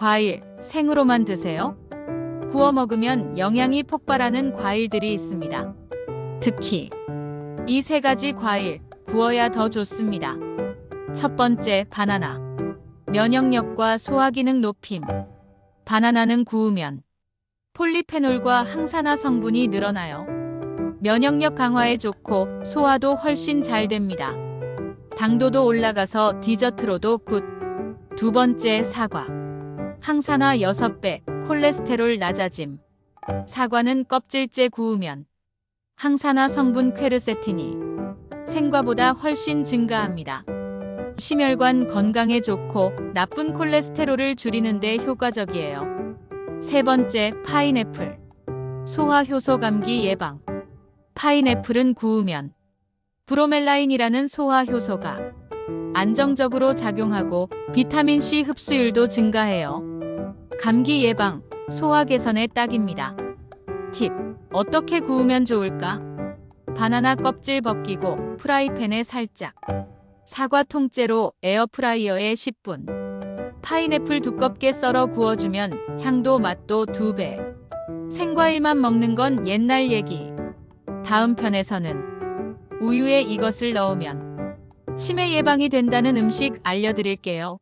과일, 생으로만 드세요? 구워 먹으면 영양이 폭발하는 과일들이 있습니다. 특히 이 세 가지 과일 구워야 더 좋습니다. 첫 번째, 바나나. 면역력과 소화 기능 높임. 바나나는 구우면 폴리페놀과 항산화 성분이 늘어나요. 면역력 강화에 좋고 소화도 훨씬 잘 됩니다. 당도도 올라가서 디저트로도 굿. 두 번째, 사과. 항산화 6배, 콜레스테롤 낮아짐. 사과는 껍질째 구우면 항산화 성분 퀘르세틴이 생과보다 훨씬 증가합니다. 심혈관 건강에 좋고 나쁜 콜레스테롤을 줄이는 데 효과적이에요. 세 번째, 파인애플. 소화 효소 감기 예방. 파인애플은 구우면 브로멜라인이라는 소화 효소가 안정적으로 작용하고 비타민 C 흡수율도 증가해요. 감기 예방, 소화 개선에 딱입니다. 팁. 어떻게 구우면 좋을까? 바나나 껍질 벗기고 프라이팬에 살짝. 사과 통째로 에어프라이어에 10분. 파인애플 두껍게 썰어 구워주면 향도 맛도 2배. 생과일만 먹는 건 옛날 얘기. 다음 편에서는 우유에 이것을 넣으면 치매 예방이 된다는 음식 알려드릴게요.